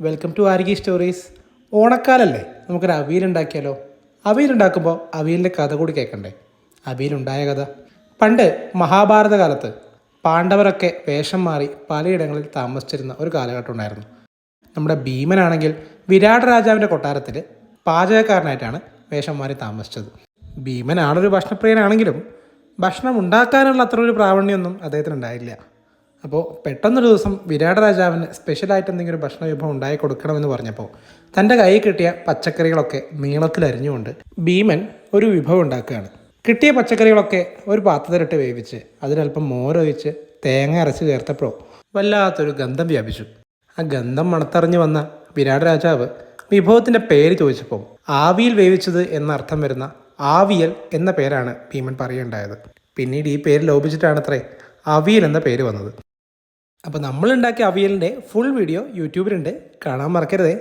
Welcome to Aargi stories ഓണക്കാലല്ലേ? നമുക്കൊരു അവിയൽ ഉണ്ടാക്കുമ്പോൾ അവിയലിന്റെ കഥ കൂടി കേൾക്കണ്ടേ? അവിയലുണ്ടായ കഥ. പണ്ട് മഹാഭാരത കാലത്ത് പാണ്ഡവരൊക്കെ വേഷം മാറി പലയിടങ്ങളിൽ താമസിച്ചിരുന്ന ഒരു കാലഘട്ടം ഉണ്ടായിരുന്നു. നമ്മുടെ ഭീമനാണെങ്കിൽ വിരാട് രാജാവിന്റെ കൊട്ടാരത്തിൽ പാചകക്കാരനായിട്ടാണ് വേഷം മാറി താമസിച്ചത്. ഭീമനാണൊരു ഭക്ഷണപ്രിയനാണെങ്കിലും ഭക്ഷണം ഉണ്ടാക്കാനുള്ള അത്ര ഒരു പ്രാവണ്യമൊന്നും അദ്ദേഹത്തിന് ഉണ്ടായില്ല അപ്പോൾ പെട്ടെന്നൊരു ദിവസം വിരാട് രാജാവിന് സ്പെഷ്യലായിട്ട് എന്തെങ്കിലും ഒരു ഭക്ഷണ വിഭവം ഉണ്ടായി കൊടുക്കണമെന്ന് പറഞ്ഞപ്പോൾ തന്റെ കയ്യിൽ കിട്ടിയ പച്ചക്കറികളൊക്കെ നീളത്തിൽ അരിഞ്ഞുകൊണ്ട് ഭീമൻ ഒരു വിഭവം ഉണ്ടാക്കുകയാണ്. കിട്ടിയ പച്ചക്കറികളൊക്കെ ഒരു പാത്രത്തിലിട്ട് വേവിച്ച് അതിലല്പം മോരൊഴിച്ച് തേങ്ങ അരച്ച് ചേർത്തപ്പോൾ വല്ലാത്തൊരു ഗന്ധം വ്യാപിച്ചു. ആ ഗന്ധം മണത്തറിഞ്ഞു വന്ന വിരാട് രാജാവ് വിഭവത്തിന്റെ പേര് ചോദിച്ചപ്പോൾ ആവിയിൽ വേവിച്ചത് എന്നർത്ഥം വരുന്ന ആവിയൽ എന്ന പേരാണ് ഭീമൻ പറയുണ്ടായത് പിന്നീട് ഈ പേര് ലോപിച്ചിട്ടാണത്രേ അവിയൽ എന്ന പേര് വന്നത്. അപ്പോൾ നമ്മളുണ്ടാക്കിയ അവിയലിന്റെ ഫുൾ വീഡിയോ യൂട്യൂബിലുണ്ട്. കാണാൻ മറക്കരുതേ.